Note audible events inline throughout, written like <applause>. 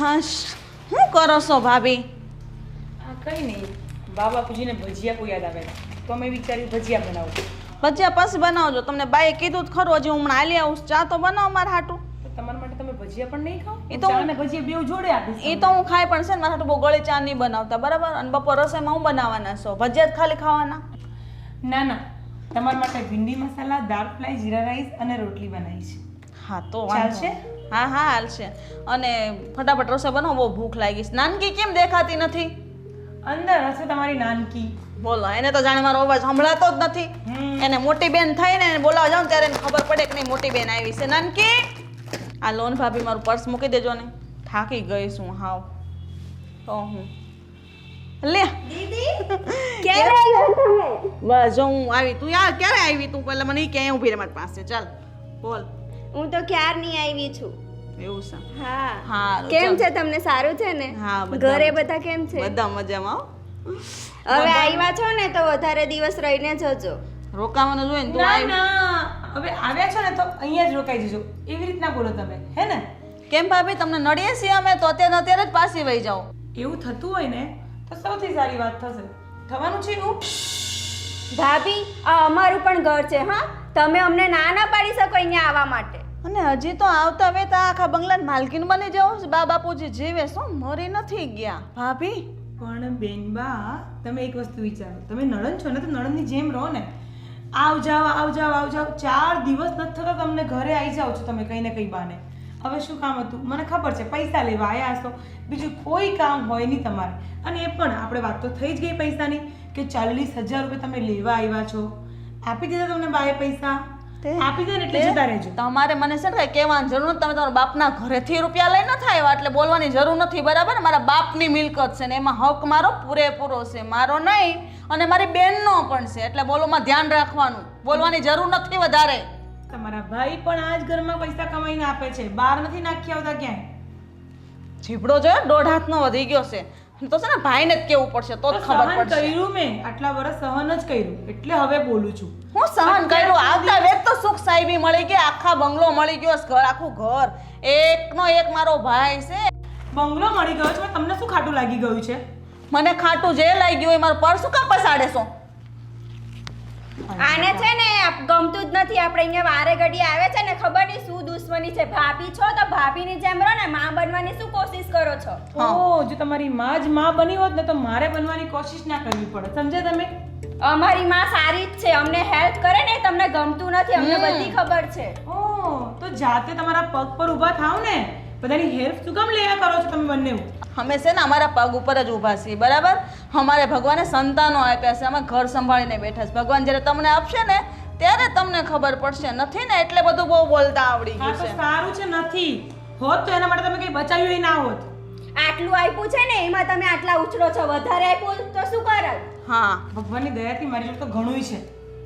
હાશ શું કરો છો ભાભી? આ કઈ નહીં બાબા પૂજીને ભજીયા કોઈ યાદ આવે? તો અમે વિચાર્યું ભજીયા બનાવું. ભજીયા પછી બનાવજો. તમને બાએ કીધું જ ખરું હજી હમણાં હાલી આવું ચા તો બનાવો મારા હાટું. તો તમારા માટે તમે ભજીયા પણ નહીં ખાઓ? એ તો અને ભજીયા બેવ જોડે આપીશ એ તો હું ખાઈ પણ છે ને મારા હાટું બહુ ગળી ચા નહીં બનાવતા બરાબર? અને બપોર રસોઈમાં હું બનાવવાના છો? ભજીયા જ ખાલી ખાવાના? ના ના. તમારા માટે ભીંડી મસાલા દાળ ફ્રાય જીરા રાઈસ અને રોટલી બનાવી છે હા તો ચાલશે? હા હા હાલશે. અને ફટાફટ રસોઈ બનાવો બહુ ભૂખ લાગી છે. નાનકી કેમ દેખાતી નથી? અંદર હશે તમારી નાનકી. બોલો એને તો જાણે મારો અવાજ સંભળાતો જ નથી. એને મોટી બેન થાય ને એને બોલાવવા જાઉં ત્યારે એને ખબર પડે કે નહીં મોટી બેન આવી છે. નાનકી આ લોન ભાભી મારું પર્સ મૂકી દેજો ને. થાકી ગઈ છું હાવ. તો હું. લે. <laughs> બસ જો હું આવી તું યાર ક્યારે આવી તું? પહેલા મને ક્યાંય ઊભી રહે મારી પાસે. ચાલ બોલ. હું તો ક્યારની આવી છું. એવું છે. હા. હા કેમ છે? તમને સારું છે ને? હા, ઘરે બધા કેમ છે? બધા મજામાં હવે આવ્યા છો ને તો વધારે દિવસ રહીને જજો રોકાવાનું જોઈએ ને તું ના આવી ના. હવે આવ્યા છો ને તો અહીંયા જ રોકાઈ જજો. એવી રીતના બોલો તમે. હે ને? કેમ ભાભી? તમને નડીએ છીએ અમે તો અત્યારે અત્યારે જ પાછી વહી જાઓ. એવું થતું હોય ને તો સૌથી સારી વાત થશે. થવાનું છે એવું ભાભી આ અમારું પણ ઘર છે હા? તમે અમને ના ના પાડી શકો અહીંયા આવવા માટે. અને હજી તો આવતા વેતા આખા બંગલાની માલકીન બની જાઓ. બા બાપુજી જીવે શું મરી નથી ગયા. ભાભી, પણ બેનબા તમે એક વસ્તુ વિચારો. તમે નણંદ છો ને તો નણંદની જેમ રહો ને. આવ જાવ આવ જાવ આવ જાવ. ચાર દિવસ નથી થતા તમને ઘરે આવી જાઓ છો તમે કંઈ ને કંઈ બાને. હવે શું કામ હતું? મને ખબર છે, પૈસા લેવા આવ્યા હશો. બીજું કોઈ કામ હોય નહીં તમારે. અને એ પણ, આપણે વાત તો થઈ જ ગઈ પૈસાની, કે ચાલીસ હજાર રૂપિયા તમે લેવા આવ્યા છો. આપી દીધા તમને બાએ પૈસા? આપી દે ને એટલે જતા રહેજો. તમારે મને છે ને કહેવાની જરૂર નથી. તમે તમારા બાપના ઘરેથી રૂપિયા લઈ ન થાય એટલે બોલવાની જરૂર નથી બરાબર? મારા બાપની મિલકત છે ને એમાં હક મારો પૂરેપૂરો છે મારો નહીં અને મારી બેનનો પણ છે એટલે બોલોમાં ધ્યાન રાખવાનું. બોલવાની જરૂર નથી વધારે. તમારા ભાઈ પણ આ જ ઘરમાં પૈસા કમાઈને આપે છે. બહાર નથી નાખી આવતા ક્યાંય? જીભડો જોયો દોઢ હાથનો વધી ગયો છે. તો છે ને ભાઈને જ કેવું પડશે તો જ ખબર પડશે. કર્યું મેં. આટલા વર્ષ સહન જ કર્યું. એટલે હવે બોલું છું. હું સહન કર્યું આવતા વેત તો સુખ સાહેબી મળી ગઈ આખા બંગલો મળી ગયો ઘર આખું ઘર. એકનો એક મારો ભાઈ છે. બંગલો મળી ગયો છે તમને શું ખાટું લાગી ગયું છે? મને ખાટું જે લાગી ગયું એ મારું પર્સ શું કામ પસાડે છો આને છે ને ગમતું જ નથી. આપણે અહીંયા વારે ઘડી આવે છે ને ખબર નહીં શું દુશ્મની છે. ભાભી છો તો ભાભીની જેમ રહો ને માં બનવાની શું કોશિશ કરો છો? ઓ જો તમારી માં જ માં બની હોત ને તો મારે બનવાની કોશિશ ના કરવી પડે. સમજે તમે? અમારી માં સારી જ છે અમને હેલ્પ કરે ને તમને ગમતું નથી અમને હમ. બધી ખબર છે. ઓ તો જાતે તમારા પગ પર ઊભા થાવ ને બધાની હેલ્પ શું કામ લેયા કરો છો તમે બંને? અમે છે ને અમારા પગ ઉપર જ ઊભા છીએ બરાબર? અમારે ભગવાને સંતાનો આપ્યા છે અમે ઘર સંભાળીને બેઠા છે. ભગવાન જ્યારે તમને આપશે ને ત્યારે તમને ખબર પડશે. નથી ને એટલે બધું બહુ બોલતા આવડી હા ગયું તો છે. સારું છે નથી. હોત તો એના માટે તમે કઈ બચાવ્યું ય ના હોત. આટલું આપ્યું છે ને એમાં તમે આટલા ઉછળો છો વધારે આપ્યું તો શું કરત હા ભગવાનની દયાથી મારી જોડે તો ઘણું છે.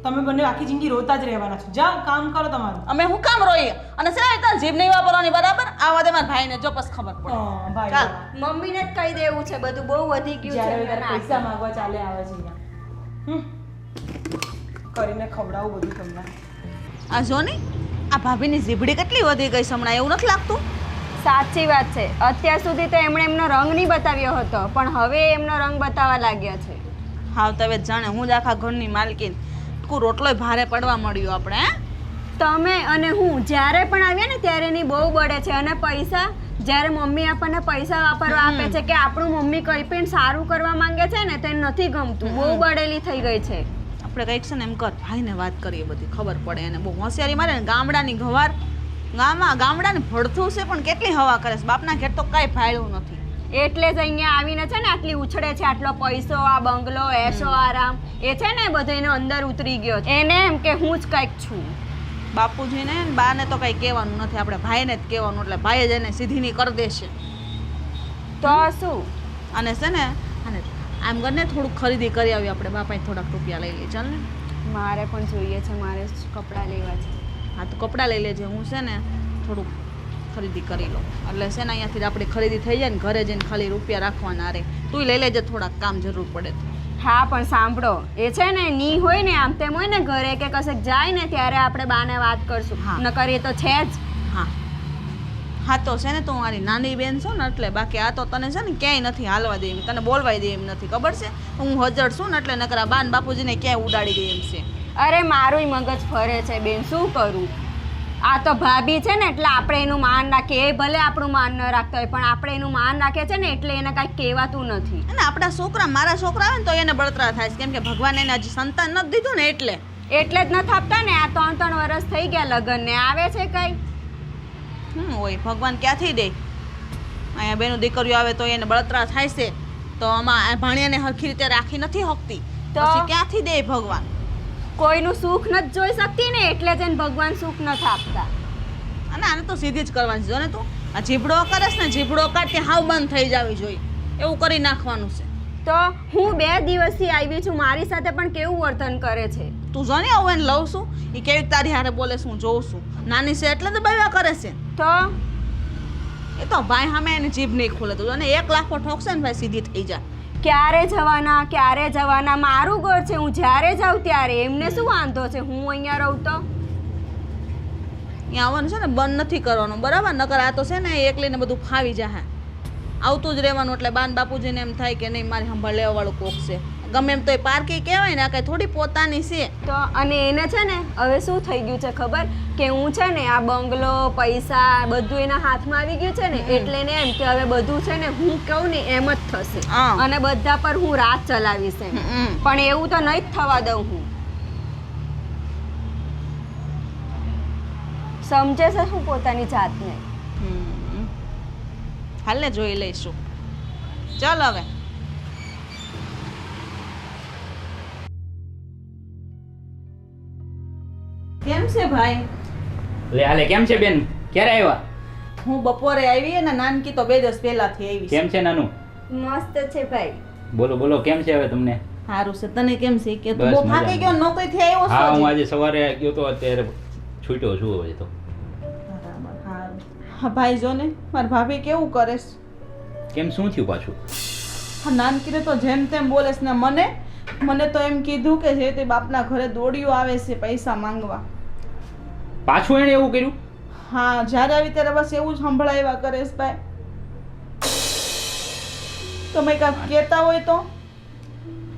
તમે બંને આખી જિંદગી રોતા જ રહેવાના છો. જાઓ કામ કરો તમારું. અમે હું કામ રોઈએ? અને સર ને ત્યાં જીભ નહીં વાપરવાની બરાબર? આવા દે મારા ભાઈને જો પછી ખબર પડે. ભાઈ. ચાલ. મમ્મીને જ કહી દેવું છે બધું બહુ વધી ગયું છે પૈસા માંગવા ચાલે આવે છે અહીંયા. હમ. કરીને ખવડાવું બધું તમને. આ જો ને આ ભાભીની જીભડી કેટલી વધી ગઈ છે હમણાં એવું નથી લાગતું? સાચી વાત છે. અત્યાર સુધી તો એમણે એમનો રંગ નહીં બતાવ્યો હતો પણ હવે એમનો રંગ બતાવવા લાગ્યા છે. હા તમે જાણે હું જ આખા ઘરની માલકીન તું રોટલોય ભારે પડવા મળ્યો આપણે હે? તમે અને હું જ્યારે પણ આવ્યા ને ત્યારે એની બહુ બળે છે અને પૈસા જ્યારે મમ્મી આપણને પૈસા વાપરવા આપે છે કે આપણું મમ્મી કંઈ પણ સારું કરવા માંગે છે ને તે નથી ગમતું બહુ બળેલી થઈ ગઈ છે. આપણે કંઈક છે ને એમ કર ભાઈને વાત કરીએ બધી ખબર પડે એને. બહુ હોશિયારી મારે ને ગામડાની ગવાર ગામમાં ગામડાને ભડથું છે પણ કેટલી હવા કરે છે? બાપના ઘેર તો કાંઈ ફાળ્યું નથી. એટલે જ અહીંયા આવીને છે ને આટલી ઉછળે છે આટલો પૈસો આ બંગલો એશો આરામ એ છે ને બધો એનો અંદર ઉતરી ગયો છે. એને એમ કે હું જ કંઈક છું. બાપુજીને બાને તો કંઈ કહેવાનું નથી આપણે ભાઈને જ કહેવાનું એટલે ભાઈ જ એને સીધીની કરી દેશે. તો શું? અને છે ને અને આમ કરીને થોડુંક ખરીદી કરી આવી આપણે બાપાએ થોડાક રૂપિયા લઈ લઈએ. ચાલ ને. મારે પણ જોઈએ છે મારે કપડાં લેવા છે. હા તો કપડાં લઈ લેજે. હું છે ને થોડુંક ખરીદી કરી લઉં. એટલે છે ને અહીંયાથી આપણી ખરીદી થઈ જાય ને ઘરે જઈને ખાલી રૂપિયા રાખવાના રે. તું લઈ લેજે થોડાક કામ જરૂર પડે તો. હા પણ સાંભળો એ છે ને ની હોય ને આમ તેમ હોય ને ઘરે કે કશેક જાય ને ત્યારે આપણે બાને વાત કરશું. નકર એ તો છે જ. હા. હા તો છે ને તું મારી નાની બેન છો ને એટલે બાકી આ તો તને છે ને ક્યાંય નથી હાલવા દે એમ તને બોલવાય દે એમ નથી ખબર છે? હું હજર છું ને એટલે નકરા બાન બાપુજીને ક્યાંય ઉડાડી દે એમ છે. અરે મારુંય મગજ ફરે છે બેન શું કરું? આ તો ભાભી છે ને એટલે આપણે એનું માન રાખીએ. એ ભલે આપણું માન ન રાખતા હોય પણ આપણે એનું માન રાખીએ છે ને એટલે એને કાંઈ કહેવાતું નથી. અને આપણા છોકરા મારા છોકરા આવે ને તો એને બળતરા થાય છે. કેમ કે ભગવાન એને હજી સંતાન નથી દીધું ને એટલે. એટલે જ નથી આપતા ને આ ત્રણ ત્રણ વર્ષ થઈ ગયા લગ્નને. આવે છે કઈ? હમ હોય ભગવાન ક્યાંથી દે? અહીંયા બેનું દીકરીઓ આવે તો એને બળતરા થાય છે. તો આમાં ભાણિયાને હરખી રીતે રાખી નથી શકતી તો? ક્યાંથી દે ભગવાન? કોઈનું સુખ નથી જોઈ શકતી ને એટલે જ એને ભગવાન સુખ નથી આપતા. અને આને તો સીધી જ કરવાની જો ને તું આ જીભડો કરેશ ને જીભડો કાઢ કે હાવ બંધ થઈ જવી જોઈએ એવું કરી નાખવાનું છે. તો હું બે દિવસથી આવી છું. મારી સાથે પણ કેવું વર્તન કરે છે? તું જો ને આવું એને લઉં છું. એ કેવી તારી હારે બોલે હું જોઉં છું. નાની છે એટલે તો બૈવા કરે છે. તો? એ તો ભાઈ સામે એની જીભ નહીં ખુલે. તું અને એક લાખો ઠોકશે ને ભાઈ સીધી થઈ જાય. ક્યારે જવાના ક્યારે જવાના? મારું ઘર છે હું જ્યારે જાઉં ત્યારે. એમને શું વાંધો છે? હું અહીંયા રહું તો? અહીંયા આવવાનું છે ને બંધ નથી કરવાનું. બરાબર? નકર આ તો છે ને એકલીને બધું ફાવી જાય આવતું જ રહેવાનું એટલે બાન બાપુજીને એમ થાય કે નહીં મારી સંભાળ લેવાવાળું કોક છે. ગમે એમ તો એ પારકી કહેવાય ને આ કાંઈ થોડી પોતાની છે. તો અને એને છે ને હવે શું થઈ ગયું છે ખબર? કે હું છે ને આ બંગલો પૈસા બધું એના હાથમાં આવી ગયું છે ને એટલે ને એમ કે હવે બધું છે ને હું કહું ને એમ જ થશે. અને બધા પર હું રાત ચલાવીશ એમ. પણ એવું તો નહીં જ થવા દઉં હું. સમજે છે શું પોતાની જાતને? હાલ ને જોઈ લઈશું. ચાલ હવે. છે ભાઈ? લે હાલે કેમ છે બેન? ક્યારે આવ્યા? હું બપોરે આવી અને નાનકી તો બે દિવસ પહેલાથી આવી કેમ છે નાનું? મસ્ત છે ભાઈ. બોલો બોલો કેમ છે હવે તમને? સારું છે. તને કેમ છે? કે તું બહુ થાકી ગયો મજામાં. નોકરીથી આવ્યો હા હું આજે સવારે ગયો તો અત્યારે છૂટ્યો છું હવે તો. હા ભાઈ જો ને મારી ભાભી કેવું કરે કેમ શું થયું પાછું? હા નાનકીને તો જેમ તેમ બોલેશ ને મને મને તો એમ કીધું કે જે તે બાપના ઘરે દોડીઓ આવે છે પૈસા માંગવા. પાછું એણે એવું કર્યું? હા જ્યારે આવી ત્યારે બસ એવું જ સંભળાવ્યા કરે ભાઈ. તમે કાંઈક કહેતા હોય તો.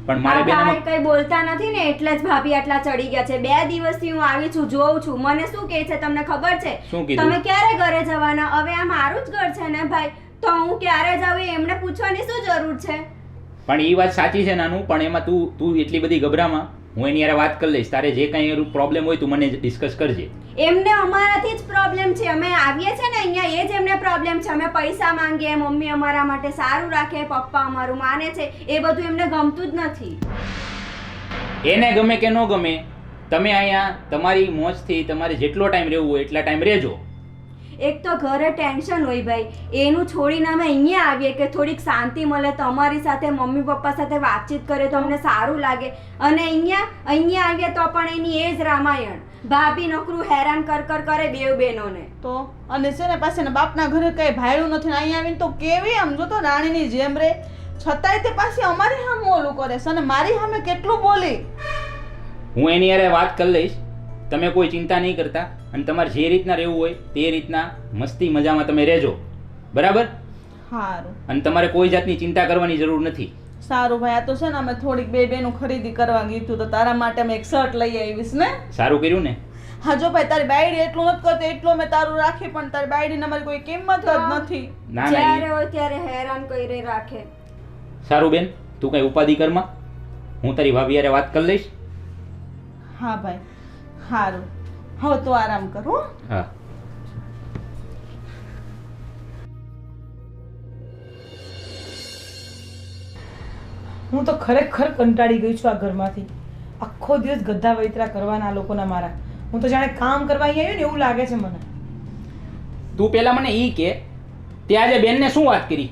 પણ મારે બેન આમાં- કઈ બોલતા નથી ને એટલે જ ભાભી આટલા ચડી ગયા છે. બે દિવસથી હું આવી છું જોઉં છું. મને શું કહે છે તમને ખબર છે? શું કીધું? તમે ક્યારે ઘરે જવાના? હવે આ મારું જ ઘર છે ને ભાઈ? તો હું ક્યારે જાઉં એ એમને પૂછવાની શું જરૂર છે? પણ એ વાત સાચી છે નાનું. પણ એમાં તું તું એટલી બધી ગભરામાં. હું એની યાર વાત કરી લઈશ. તારે જે કાંઈ પ્રોબ્લેમ હોય તું મને ડિસ્કસ કરજે. એમને અમારાથી જ પ્રોબ્લેમ છે. અમે આવીએ છે ને અહીંયા એ જ એમને પ્રોબ્લેમ છે. અમે પૈસા માંગીએ મમ્મી અમારા માટે સારું રાખે પપ્પા અમારું માને છે. એ બધું એમને ગમતું જ નથી. એને ગમે કે ન ગમે તમે અહીંયા તમારી મોજથી તમારે જેટલો ટાઈમ રહેવું હોય એટલા ટાઈમ રહેજો. એક તો ઘરે ટેન્શન હોય ભાઈ. એનું છોડીને અમે અહીંયા આવીએ કે થોડીક શાંતિ મળે તો અમારી સાથે મમ્મી પપ્પા સાથે વાતચીત કરે તો અમને સારું લાગે. અને અહીંયા અહીંયા આવીએ તો પણ એની એ જ રામાયણ. ભાભી નોકરું હેરાન કર કર કરે બેવ બહેનોને. તો અને છે ને પાસે બાપના ઘરે કઈ ભાડું નથી ને અહીંયા આવીને તો કેવી આમ જો તો રાણીની જેમ રે. છતાંય તે પાછી અમારી સામે ઓલું કરે છે અને મારી સામે કેટલું બોલી? હું એની અરે વાત કરી લઈશ. તમે કોઈ ચિંતા નહીં કરતા અને તમારે જે રીતના રહેવું હોય તે રીતના મસ્તી મજામાં તમે રહેજો. બરાબર? સારું અને તમારે કોઈ જાતની ચિંતા કરવાની જરૂર નથી. સારું ભાઈ આ તો છે ને અમે થોડીક બે બેનું ખરીદી કરવા કીધું તો તારા માટે અમે એક શર્ટ લઈ આવીશ ને? સારું કર્યું ને? હા જો ભાઈ તારી બાયડી એટલું નથી કરતો એટલું મેં તારું રાખી પણ તારી બાયડીને અમારી કોઈ કિંમત જ નથી. ના ના જ્યારે હોય ત્યારે હેરાન કરી રાખે. સારું બેન તું કઈ ઉપાધિ કરમાં હું તારી ભાભી યારે વાત કરી લઈશ. હા ભાઈ. સારું હવે તો આરામ કરો હા. હું. તો ખરેખર કંટાળી ગઈ છું આ ઘરમાંથી. આખો દિવસ ગધા વૈતરા કરવાના લોકોના મારા. હું તો જાણે કામ કરવા અહીં આવ્યો ને એવું લાગે છે મને. તું પેલા મને ઈ કે તે આજે બેનને શું વાત કરી?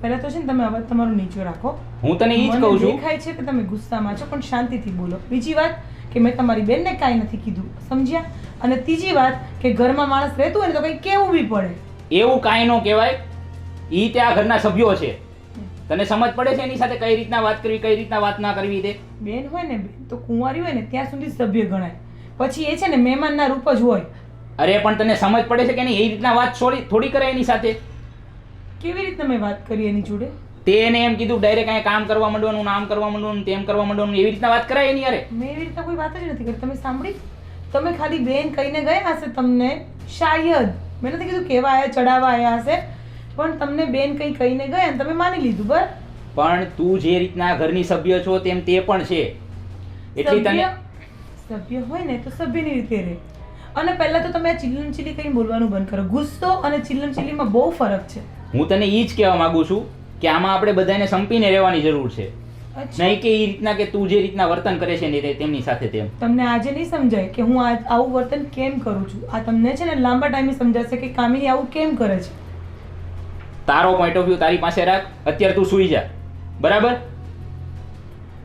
પહેલા તો છે ને તમે અવાજ તમારો નીચો રાખો. હું તને ઈ જ કહું છું. દેખાય છે કે તમે ગુસ્સામાં છો પણ શાંતિથી બોલો. બીજી વાત કે મેં તમારી બેનને કાંઈ નથી કીધું સમજ્યા? અને ત્રીજી વાત કે ઘરમાં માણસ રહેતું હોય ને તો કંઈ કેવું બી પડે. એવું કાંઈ ન કહેવાય. એ તે આ ઘરના સભ્યો છે. તને સમજ પડે છે એની સાથે કઈ રીતના વાત કરવી કઈ રીતના વાત ના કરવી તે? બેન હોય ને બેન તો કુંવારી હોય ને ત્યાં સુધી સભ્ય ગણાય. પછી એ છે ને મહેમાનના રૂપ જ હોય. અરે પણ તને સમજ પડે છે કે નહીં? એ રીતના વાત છોડી થોડી કરે એની સાથે. કેવી રીતના મેં વાત કરી એની જોડે? તે એને એમ કીધું ડાયરેક્ટ અહીંયા કામ કરવા માંડવાનું નામ કરવા માંડવાનું તેમ કરવા માંડવાનું એવી રીતના વાત કરાય એની અરે મેં એવી રીતના કોઈ વાત જ નથી કરી. તમે સાંભળી? તમે ખાલી બેન કહીને ગયા હશે તમને શાયદ. મેં નથી કીધું કેવા આયા ચડાવવા આયા હશે પણ તમને બેન કંઈ કહીને ગયા તમે માની લીધું બરાબર પણ તું જે રીતના ઘરની સભ્ય છો તેમ તે પણ છે. એટલી તને સભ્ય? હોય ને તો સભ્યની રીતે રહે. અને પહેલા તો તમે આ ચિલ્લમ ચીલી કઈ બોલવાનું બંધ કરો. ગુસ્સો અને ચિલ્લમ ચીલીમાં બહુ ફરક છે. હું તને એ જ કહેવા માંગુ છું કે આમાં આપણે બધાને સંપીને રહેવાની જરૂર છે. નહીં કે એ રીતના કે તું જે રીતના વર્તન કરે છે ને તેમની સાથે તેમ. તમને આજે નહીં સમજાય કે હું આવું વર્તન કેમ કરું છું? આ તમને છે ને લાંબા ટાઈમે સમજાશે કે કામિની આવું કેમ કરે છે? તારો પોઈન્ટ ઓફ વ્યૂ તારી પાસે રાખ. અત્યારે તું સુઈ જા. બરાબર?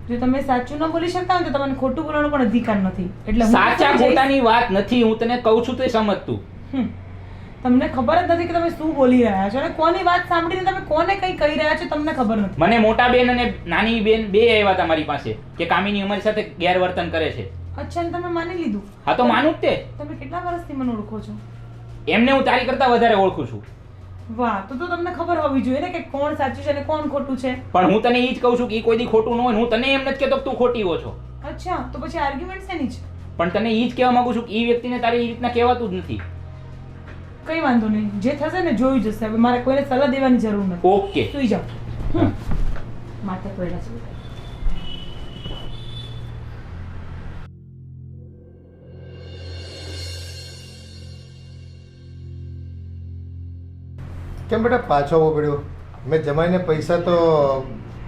જો તમે સાચું ન બોલી શકતા હોય તો તમને ખોટું બોલવાનો પણ અધિકાર નથી. એટલે સાચા. ખોટાની વાત નથી. હું તને કહું છું તે સમજતું. હમ. તમને ખબર જ નથી કે તમે શું બોલી રહ્યા છો અને કોની વાત સાંભળીને તમે કોને કંઈ કહી રહ્યા છો તમને ખબર નથી. મને મોટા બેન અને નાની બેન બે આવ્યા હતા મારી પાસે કે કામિની અમારી સાથે ગેરવર્તન કરે છે. અચ્છા તમે માની લીધું? હા તો માનું જ તે. તમે કેટલા વર્ષથી મને ઓળખો છો? એમને હું તારી કરતા વધારે ઓળખું છું. વાહ તો તો તમને ખબર હોવી જોઈએ ને કે કોણ સાચું છે અને કોણ ખોટું છે. પણ હું તને એ જ કહું છું કે એ કોઈ દી ખોટું ન હોય હું તને એમ નથી કહેતો કે તું ખોટી હો છો. અચ્છા તો પછી આર્ગ્યુમેન્ટ શેની છે? પણ તને એ જ કહેવા માંગુ છું કે એ વ્યક્તિને તારે એ રીતના કહેવાતું જ નથી. કઈ વાંધો નહીં. જે થશે ને જોઈ જશે હવે મારે કોઈને સલાહ દેવાની જરૂર નથી. ઓકે. સુઈ જાઓ. માથે પડ્યા છે. કેમ બેટા પાછો આવવો પડ્યો? મેં જમાઈને પૈસા તો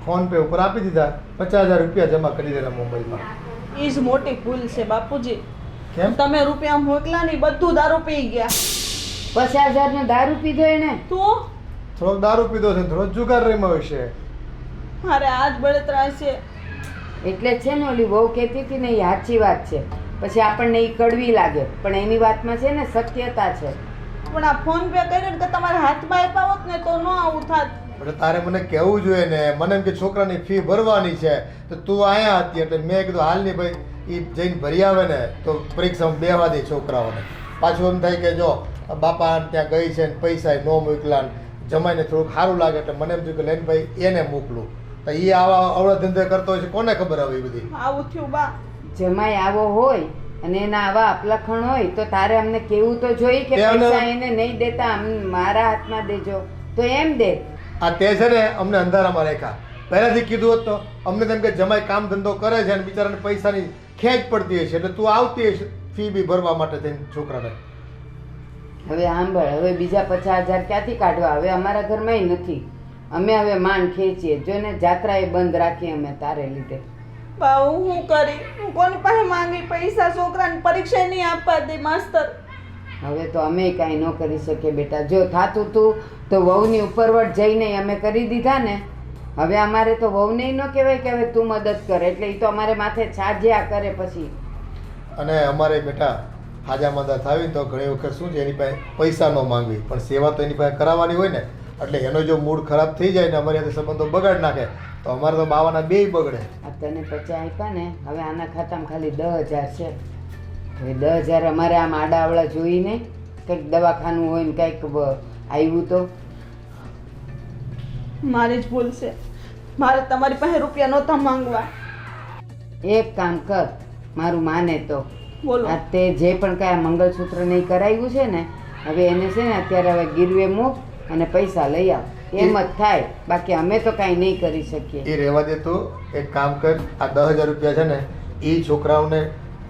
ફોન પે ઉપર આપી દીધા. પચાસ હજાર રૂપિયા જમા કરી દેલા મોબાઈલમાં એ જ મોટી ભૂલ છે બાપુજી. કેમ? તમે રૂપિયા મોકલા નહીં બધું દારૂ પી ગયા. પચાસ હજાર નો દારૂ પીધો એને? તો? થોડોક દારૂ પીધો છે થોડો જુગાર રમ્યો છે મારે આજ બળતરા છે. એટલે જ છે ને ઓલી બહુ કહેતી હતી ને એ સાચી વાત છે. પછી આપણને એ કડવી લાગે. પણ એની વાતમાં છે ને સત્યતા છે. પણ આ ફોન પે કર્યો કે તમારા હાથમાં આપ્યા હોત ને તો ન આવું થાત. એટલે તારે મને કહેવું જોઈએ ને મને એમ કે છોકરાની ફી ભરવાની છે તો તું અહીંયા હતી. એટલે મેં કીધું હાલ નહીં ભાઈ એ જઈને ભરી આવે ને તો પરીક્ષામાં બેવા દે છોકરાઓને. પાછું એમ થાય કે જો બાપા ત્યાં ગઈ છે ને પૈસા ન મોકલા ને જમાઈને થોડુંક સારું લાગે એટલે મને એમ થયું કે લઈને ભાઈ એને મોકલું. તો એ આવા અવળો ધંધો કરતો હોય છે કોને ખબર આવે એ બધી? આવું થયું બા. જમાઈ આવો હોય અને એના આવા અપલખણ હોય તો તારે અમને કેવું તો જોઈ કે પૈસા એને નહીં દેતા મારા હાથમાં દેજો. તો એમ દે. આ તે છે ને અમને અંધારામાં રેખા પહેલાથી કીધું હોત તો અમને તેમ કે જમાઈ કામ ધંધો કરે છે અને બિચારાને પૈસાની ખેંચ પડતી હશે એટલે તું આવતી હશે ફી બી ભરવા માટે થઈને છોકરાને. હવે સાંભળ હવે બીજા પચાસ હજાર ક્યાંથી કાઢવા? હવે અમારા ઘરમાં નથી. અમે હવે માંડ ખેંચીએ. જો ને જાત્રાએ બંધ રાખી અમે તારે લીધે. બા હું કરી? હું કોની પાસે માંગી? પૈસા છોકરાને પરીક્ષા નહીં આપવા દે માસ્તર. હવે તો અમે કાંઈ ન કરી શકીએ બેટા. જો થાતું તું તો વહુની ઉપરવટ જઈને અમે કરી દીધા ને. હવે અમારે તો વહુને ન કહેવાય કે હવે તું મદદ કર. એટલે એ તો અમારે માથે છાજ્યા કરે પછી. અને અમારે બેટા હાજા માંદા થાવી તો ઘણી વખત શું છે એની પાસે પૈસા ન માંગવી. પણ સેવા તો એની પાસે કરાવવાની હોય ને એટલે એનો જો મૂડ ખરાબ થઈ જાય ને અમારી સાથે સંબંધો બગાડ નાખે તો અમારે તો બાવાના બેય બગડે. આ તને પચાસ આપ્યા ને હવે આના ખાતામાં ખાલી દસ હજાર છે. હવે દસ હજાર અમારે આમ આડાવડા જોઈને કંઈક દવાખાનું હોય ને કંઈક આવ્યું તો? મારી જ ભૂલ છે. મારે તમારી પાસે રૂપિયા નહોતા માંગવા. એક કામ કર મારું માને તો. બોલો. તે જે પણ કાંઈ આ મંગળસૂત્ર નહીં કરાવ્યું છે ને હવે એને છે ને અત્યારે હવે ગીરવે મૂક અને પૈસા લઈ આવ. એમ જ થાય. બાકી અમે તો કાંઈ નહીં કરી શકીએ. એ રહેવા દે તો. એક કામ કર આ દસ હજાર રૂપિયા છે ને એ છોકરાઓને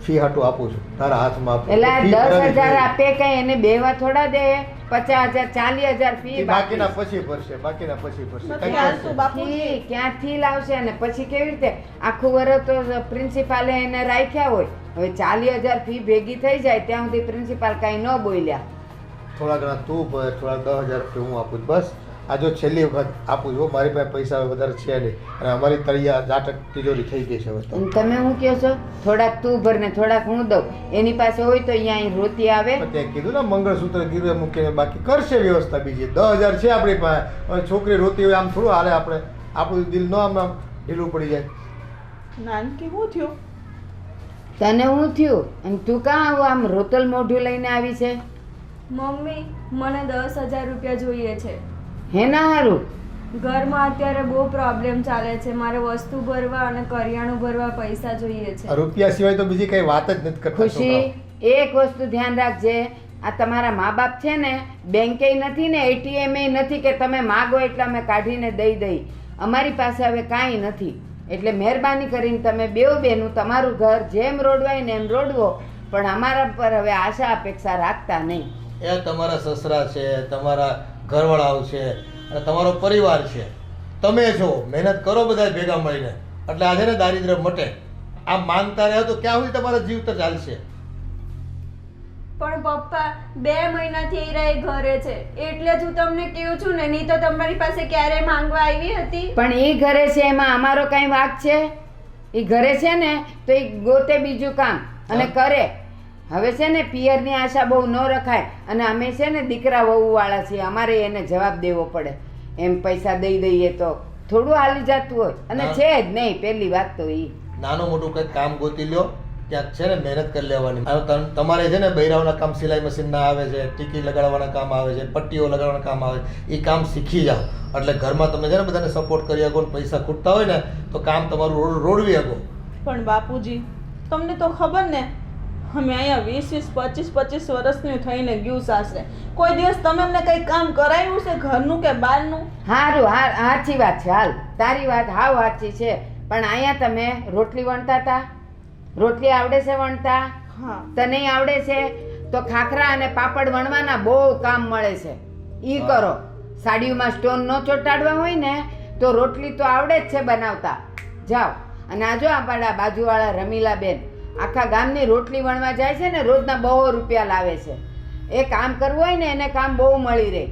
ફી હાટું આપું છું. તારા હાથમાં આપું. એટલે આ ફી દસ ભરાવી હજાર આપે કઈ એને બેવા થોડા દે? પચાસ હજાર ચાલીસ હજાર ફી બાકીના પછી ભરશે બાકીના પછી ભરશે. બાપુજી. ક્યાંથી લાવશે અને પછી કેવી રીતે? આખું વર્ષ તો પ્રિન્સિપાલે એને રાખ્યા હોય. હવે ચાલીસ હજાર ફી ભેગી થઈ જાય ત્યાં સુધી પ્રિન્સિપાલ કાંઈ ન બોલ્યા. થોડા ઘણા તું ભર થોડા દસ હજાર રૂપિયા હું આપું બસ. આ જો છેલ્લી વખત આપું છું મારી પાસે પૈસા વધારે છે નહીં. અને અમારી તળિયા જાટક તિજોરી થઈ ગઈ છે હવે તમે શું કહો છો? થોડાક તું ભર ને થોડાક હું દઉં. એની પાસે હોય તો અહીંયા અહીં રોતી આવે. તે કીધું ને મંગળસૂત્ર ગીરવે મૂકીને બાકી કરશે વ્યવસ્થા બીજી. દસ હજાર છે આપણી પાસે. છોકરી રોતી હોય આમ થોડું હાલે આપણે. આપણું દિલ ન આમ આમ ઢીલું પડી જાય. નાનકી શું થયું? તને હું થયું? અને તું કાં આવું આમ રોતલ મોઢું લઈને આવી છે? મમ્મી મને દસ હજાર રૂપિયા જોઈએ છે. હેના હારું? ઘરમાં અત્યારે બહુ પ્રોબ્લેમ ચાલે છે. મારે વસ્તુ ભરવા અને કરિયાણું ભરવા પૈસા જોઈએ છે. રૂપિયા સિવાય તો બીજી કઈ વાત જ નથી કરતા ખુશી એક વસ્તુ ધ્યાન રાખજે. આ તમારા મા બાપ છે ને બેંકે નથી ને એટીએમ નથી કે તમે માગો એટલે અમે કાઢીને દઈ દઈ. અમારી પાસે હવે કાંઈ નથી. એટલે મહેરબાની કરીને તમે બેવ બેનું તમારું ઘર જેમ રોડવાય ને એમ રોડવો. પણ અમારા પર હવે આશા અપેક્ષા રાખતા નહીં. એ તમારા સસરા છે તમારા ઘરવાળાઓ છે અને તમારો પરિવાર છે. તમે છો મહેનત કરો બધા ભેગા મળીને. એટલે આજે ને દારિદ્ર્ય મટે. આમ માંગતા રહ્યો તો ક્યાં સુધી તમારા જીવ તો ચાલશે? પણ પપ્પા બે મહિનાથી એ રહી ઘરે છે. એટલે જ હું તમને કહું છું ને નહીં તો તમારી પાસે ક્યારે માંગવા આવી હતી? પણ એ ઘરે છે એમાં અમારો કાંઈ વાક છે? એ ઘરે છે ને તો એ ગોતે બીજું કામ અને કરે. હવે છે ને પિયરની આશા બહુ ન રખાય અને અમે છે ને દીકરા વહુવાળા છીએ અમારે એને જવાબ દેવો પડે. એમ પૈસા દઈ દઈએ તો થોડું હાલી જતું હોય. અને છે જ નહીં પહેલી વાત તો એ નાનું મોટું કંઈક કામ ગોતી લ્યો ક્યાંક છે ને મહેનત કરી લેવાની. તમારે છે ને બૈરાઓના કામ સિલાઈ મશીનના આવે છે ટીકી લગાડવાના કામ આવે છે પટ્ટીઓ લગાડવાના કામ આવે એ કામ શીખી જાઓ. એટલે ઘરમાં તમે છે ને બધાને સપોર્ટ કરી શકો ને પૈસા ખૂટતા હોય ને તો કામ તમારું રોડ રોડવી શકો. પણ બાપુજી તમને તો ખબર ને અમે અહીંયા વીસ વીસ પચીસ પચીસ વર્ષની થઈને ગયું સાસરે. કોઈ દિવસ તમે અમને કંઈ કામ કરાવ્યું છે ઘરનું કે બહારનું? સારું હા સાચી વાત છે હાલ. તારી વાત હાવ સાચી છે. પણ અહીંયા તમે રોટલી વણતા હતા રોટલી આવડે છે વણતા? હા. તને આવડે છે? તો ખાખરા અને પાપડ વણવાના બહુ કામ મળે છે. ઈ કરો. સાડીઓમાં સ્ટોન ન ચોંટાડવા હોય ને તો રોટલી તો આવડે જ છે બનાવતા. જાઓ. અને આજો આપણા બાજુવાળા રમીલાબેન આખા ગામની રોટલી વણવા જાય છે ને રોજના બહુ રૂપિયા લાવે છે. એ કામ કરવું હોય ને એને કામ બહુ મળી રહે.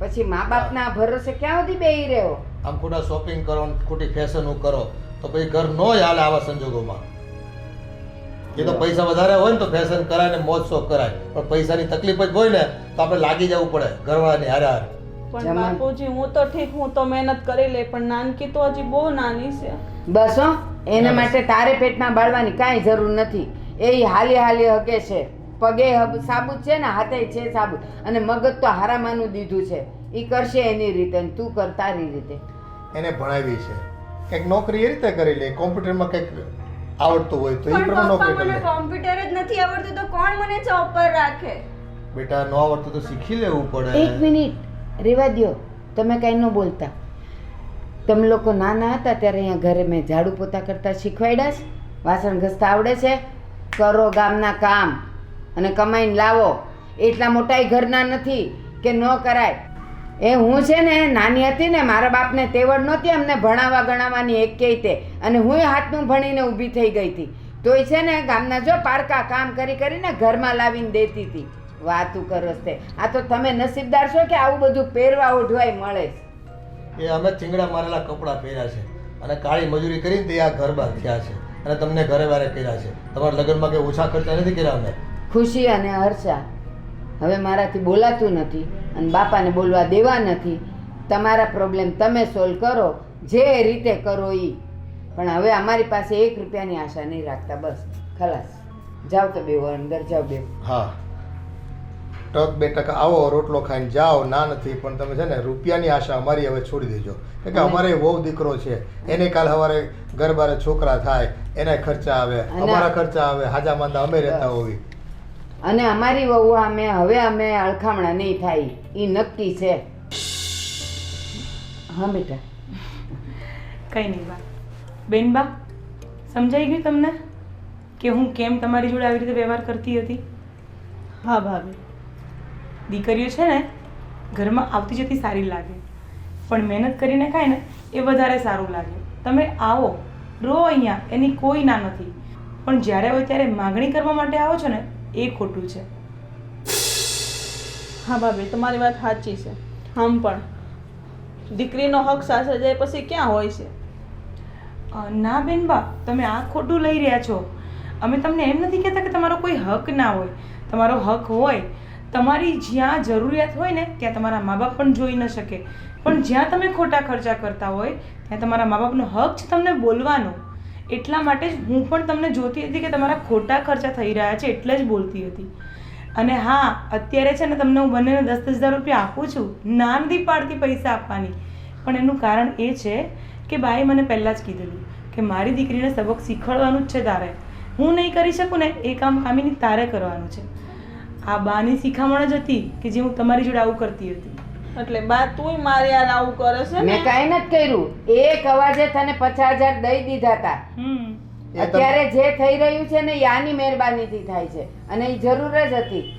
પછી મા બાપના ભરોસે ક્યાં સુધી બેહી રહ્યો? આમ ખોટા શોપિંગ કરો ખોટી ફેશનો કરો તો પછી ઘર નો જ હાલે આવા સંજોગોમાં. એ તો પૈસા વધારે હોય ને તો ફેશન કરાય ને મોજ શોખ કરાય. પણ પૈસાની તકલીફ જ હોય ને તો આપણે લાગી જવું પડે ઘરવાળાની હારે હારે. પણ. બાપુજી હું તો ઠીક હું તો મહેનત કરી લે પણ નાનકી તો હજી બહુ નાની છે. બસ હો. એના માટે તારે પેટમાં બાળવાની કાંઈ જરૂર નથી. એ હાલી હાલી હગે છે. પગે સાબુ સાબુત છે ને હાથે છે સાબુ અને મગજ તો હારામાનું દીધું છે. એ કરશે એની રીતે તું કર તારી રીતે. એને ભણાવી છે. કંઈક નોકરી એ રીતે કરી લે. કોમ્પ્યુટરમાં કંઈક આવડતું હોય તો એ પ્રમાણે નોકરી કરી લે. કોમ્પ્યુટર જ નથી આવડતું તો કોણ મને જોબ પર રાખે? બેટા ન આવડતું તો શીખી લેવું પડે. એક મિનિટ. રેવા દો તમે કાંઈ ન બોલતા. તમે લોકો નાના હતા ત્યારે અહીંયા ઘરે મેં ઝાડુ પોતા કરતાં શીખવાડ્યા છે. વાસણ ઘસતા આવડે છે. કરો ગામના કામ અને કમાઈને લાવો. એટલા મોટાય ઘરના નથી કે ન કરાય. એ હું છે ને, નાની હતી ને, મારા બાપને તેવડ નહોતી અમને ભણાવવા ગણાવવાની એક તે. અને હું હાથનું ભણીને ઊભી થઈ ગઈ હતી. તોય છે ને, ગામના જો પારકા કામ કરી કરીને ઘરમાં લાવીને દેતી હતી. વાતું કરો તે. આ તો તમે નસીબદાર છો કે આવું બધું પહેરવા ઓઢવાય મળે છે. એ અમે ચીંગડા મારેલા કપડાં પહેર્યા છે. અને કાળી મજૂરી કરીને તે આ ઘર બહાર થયા છે. અને તમને ઘરે વારે કર્યા છે. તમારા લગ્નમાં કે ઓછા ખર્ચા નથી કર્યા અમે? ખુશી અને હર્ષા. હવે મારાથી બોલાતું નથી અને બાપાને બોલવા દેવા નથી. તમારા પ્રોબ્લેમ તમે સોલ્વ કરો. જે રીતે કરો એ પણ હવે અમારી પાસે એક રૂપિયાની આશા નહીં રાખતા. બસ. ખલાસ. જાઓ તો બે અંદર જાઓ બે. હા. ટક બે ટકા આવો રોટલો ખાઈને જાઓ ના નથી પણ તમે છે ને રૂપિયાની આશા અમારી હવે છોડી દેજો. કારણ કે અમારે વહુ દીકરો છે એને કાલ સવારે ઘર બારે છોકરા થાય એના ખર્ચા આવે અમારા ખર્ચા આવે હાજા માંદા અમે રહેતા હોવી. અને અમારી વહુ અમે હવે અમે અળખામણા નહીં થાય એ નક્કી છે. હા બેટા. કંઈ નહીં બા. બેનબા સમજાઈ ગયું તમને? કે હું કેમ તમારી જોડે આવી રીતે વ્યવહાર કરતી હતી? હા ભાભી. દીકરીઓ છે ને ઘરમાં આવતી જતી સારી લાગે. પણ મહેનત કરીને ખાય ને એ વધારે સારું લાગે. તમે આવો રો અહીંયા એની કોઈ ના નથી. પણ જ્યારે હોય ત્યારે માગણી કરવા માટે આવો છો ને એ ખોટું છે. હા ભાભી તમારી વાત સાચી છે. આમ પણ. દીકરીનો હક સાસરે જાય પછી ક્યાં હોય છે? ના બેનબા તમે આ ખોટું લઈ રહ્યા છો. અમે તમને એમ નથી કહેતા કે તમારો કોઈ હક ના હોય. તમારો હક હોય તમારી જ્યાં જરૂરિયાત હોય ને, ત્યાં તમારા મા બાપ પણ જોઈ ન શકે. પણ જ્યાં તમે ખોટા ખર્ચા કરતા હોય, ત્યાં તમારા મા બાપનો હક છે તમને બોલવાનો. એટલા માટે જ હું પણ તમને જોતી હતી કે તમારા ખોટા ખર્ચા થઈ રહ્યા છે, એટલે જ બોલતી હતી. અને હા, અત્યારે છે ને તમને હું બંનેને દસ દસ હજાર રૂપિયા આપું છું ના નથી પાડતી પૈસા આપવાની. પણ એનું કારણ એ છે કે બાએ મને પહેલાં જ કીધેલું કે મારી દીકરીને સબક શીખવાડવાનું જ છે તારે. હું નહીં કરી શકું ને, એ કામ કામીની તારે કરવાનું છે. આ બાની શિખામણ જ હતી કે જે હું તમારી જોડે આવું કરતી હતી. એટલે બા તું મારી યાર આવું કરે છે મેં કાંઈ નથી કર્યું. એક અવાજે તને પચાસ હજાર દઈ દીધા હતા અત્યારે જે થઈ રહ્યું છે ને યાની મહેરબાનીથી થાય છે. અને એ જરૂર જ હતી.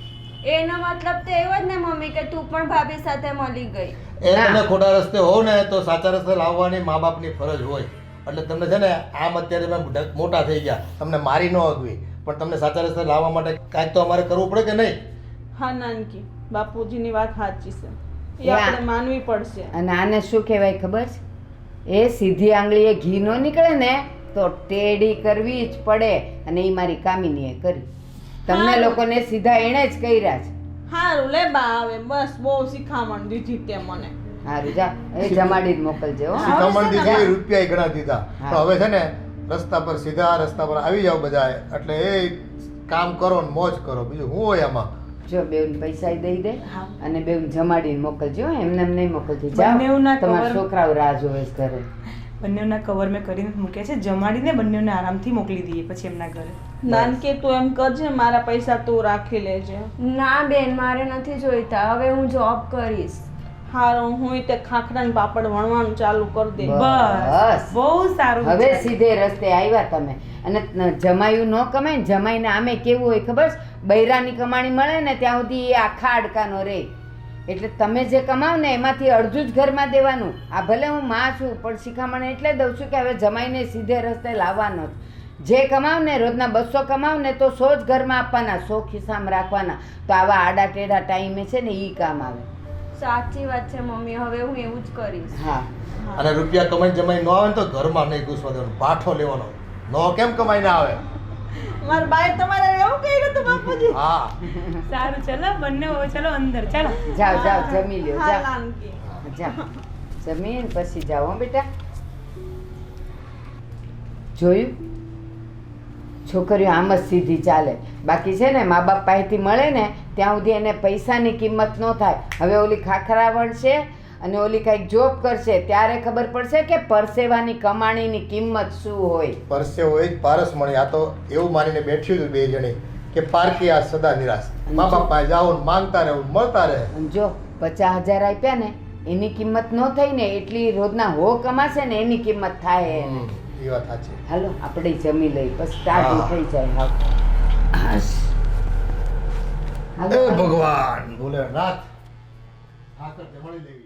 એનો મતલબ તો એવો જ ને મમ્મી કે તું પણ ભાભી સાથે મળી ગઈ. એ. તમે ખોટા રસ્તે હોવ ને તો સાચા રસ્તે લાવવાની મા બાપની ફરજ હોય. એટલે તમને છે ને આમ અત્યારે તમે મોટા થઈ ગયા. તમને મારી ન અગવી. પણ તમને સાચા રસ્તે લાવવા માટે કાંઈક તો અમારે કરવું પડે કે નહીં? હા નાનકી બાપુજીની વાત સાચી છે. એ આપણે માનવી પડશે. અને આને શું કહેવાય ખબર છે? એ સીધી આંગળીએ ઘી નો નીકળે ને તો ટેડી કરવી જ પડે અને એ મારી કામિનીએ કરી. તમને લોકોને સીધા એણે જ કર્યા છે. હારું લે બા આવે. બસ બહુ શીખામણ દીધી તે મને. હારું જા. એ જમાડી જ મોકલજે હો. શીખામણ દીધી રૂપિયા ઘણા દીધા. તો હવે છે ને રસ્તા પર સીધા રસ્તા પર આવી જાઓ બધા એટલે એ કામ કરો ને મોજ કરો. બીજું હું હોય આમાં? જો બેન પૈસા દઈ દે અને બેન જમાડીને મોકલજો એમને એમ નહીં મોકલજો. જાઓ. તમારા છોકરાઓ રાહ જોવે છે ઘરે. બંનેના કવર મેં કરીને મૂક્યા છે. જમાડીને બંનેને આરામથી મોકલી દઈએ પછી એમના ઘરે. નાનકે તું એમ કરજે મારા પૈસા તું રાખી લેજે. ના બેન મારે નથી જોઈતા. હવે હું જોબ કરીશ. હારું હું તે ખાખરા ને પાપડ વણવાનું ચાલુ કરી દે. બસ. બહુ સારું હવે સીધે રસ્તે આવ્યા તમે. અને જમાયું ન કમાય ને જમાઈને આમે કેવું હોય ખબર? બૈરાની કમાણી મળે ને ત્યાં સુધી એ આખા અડકાનો રે. એટલે તમે જે કમાવ ને એમાંથી અડધું જ ઘરમાં દેવાનું. આ ભલે હું માં છું પણ શિખામણ એટલે દઉં છું કે હવે જમાઈને સીધે રસ્તે લાવવાનો જ. જે કમાવ ને રોજના બસો કમાવ ને તો સો જ ઘરમાં આપવાના સો ખિસ્સામાં રાખવાના. તો આવા આડા ટેઢા ટાઈમે છે ને એ કામ આવે. સાચી વાત છે મમ્મી. હવે હું એવું જ કરીશ. હા. અને રૂપિયા કમાઈ જમાઈ ન આવે ને તો ઘરમાં નહીં ઘૂસવા દેવાનું પાઠો લેવાનો. નો કેમ કમાઈને આવે? મારા બાએ તમારે એવું કર્યું તો બાપુજી? હા. સારું ચલો બંને હવે ચલો અંદર ચાલો. જાઓ જાઓ જમી લ્યો જાઓ. જા જમીન પછી જાઓ હો બેટા. જોયું? છોકરીઓ આમ જ સીધી ચાલે. બાકી છે ને મા બાપ પાસેથી મળે ને ત્યાં સુધી એને પૈસાની કિંમત ન થાય. હવે ઓલી ખાખરા વણશે અને ઓલી કાંઈક જોબ કરશે ત્યારે ખબર પડશે કે પરસેવાની કમાણીની કિંમત શું હોય? પરસે હોય જ પારસ મણી આ તો એવું માનીને બેઠ્યું હતું બે જણે કે પારકી આ સદા નિરાશ. મા બાપ જાઓ માંગતા રહે મળતા રહે. જો પચાસ હજાર આપ્યા ને એની કિંમત ન થઈ ને એટલી રોજના હો કમાશે ને એની કિંમત થાય એને એ વાત સાચી. હાલો આપણે જમી લઈ પછી ટાઢું થઈ જાય હા. ભગવાન. ભોલેનાથ. ઠાકર જમાડી લેવી